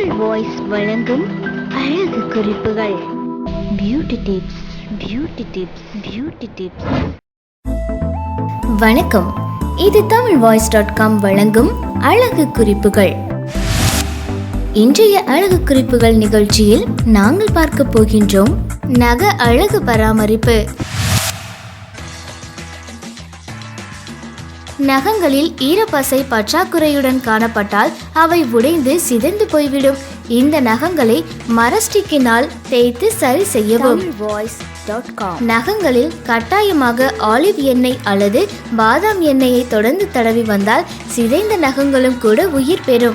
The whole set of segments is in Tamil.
தமிழ் வாய்ஸ் வழங்கும் அழகு குறிப்புகள். Beauty tips beauty tips beauty tips வணக்கம். இது தமிழ் வாய்ஸ் டாட் காம் வழங்கும் அழகு குறிப்புகள். இன்றைய அழகு குறிப்புகள் நிகழ்ச்சியில் நாங்கள் பார்க்க போகின்றோம் நக அழகு பராமரிப்பு. நகங்களில் ஈரப்பசை பற்றாக்குறையுடன் காணப்பட்டால் அவை உடைந்து சிதைந்து போய்விடும். இந்த நகங்களை மரஸ்டிக்கினால் தேய்த்து சரி செய்யவும். நகங்களில் கட்டாயமாக ஆலிவ் எண்ணெய் அல்லது பாதாம் எண்ணெயை தொடர்ந்து தடவி வந்தால் சிதைந்த நகங்களும் கூட உயிர் பெறும்.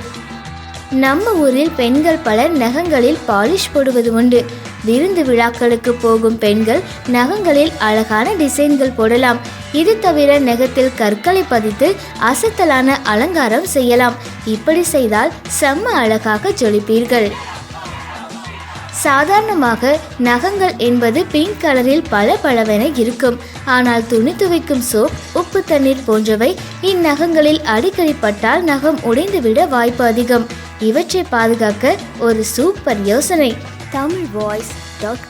நம்ம ஊரில் பெண்கள் பலர் நகங்களில் பாலிஷ் போடுவது உண்டு. விருந்து விழாக்களுக்கு போகும் பெண்கள் நகங்களில் அழகான டிசைன்கள் போடலாம். இது தவிர நகத்தில் கற்களை பதித்து அசத்தலான அலங்காரம் செய்யலாம். இப்படி செய்தால் செம்ம அழகாக ஜொலிப்பீர்கள். சாதாரணமாக நகங்கள் என்பது பிங்க் கலரில் பல பளவென இருக்கும். ஆனால் துணி துவைக்கும் சோப் உப்பு தண்ணீர் போன்றவை இந்நகங்களில் அடிக்கடி பட்டால் நகம் உடைந்துவிட வாய்ப்பு அதிகம். இவற்றை பாதுகாக்க ஒரு சூப்பர் யோசனை. தமிழ் வாய்ஸ்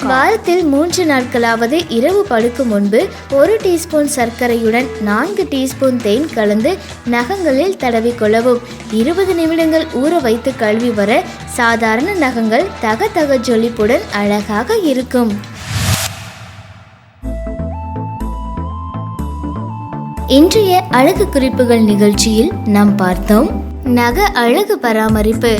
வாரத்தில் மூன்று நாட்களாவது இரவு படுக்கும் முன்பு ஒரு டீஸ்பூன் சர்க்கரையுடன் நான்கு டீஸ்பூன் தேன் கலந்து நகங்களில் தடவி கொள்ளவும். இருபது நிமிடங்கள் ஊற வைத்து கழுவி வர சாதாரண நகங்கள் தக தக ஜொலிப்புடன் அழகாக இருக்கும். இன்றைய அழகு குறிப்புகள் நிகழ்ச்சியில் நாம் பார்த்தோம் நக அழகு பராமரிப்பு.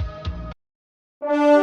Thank you.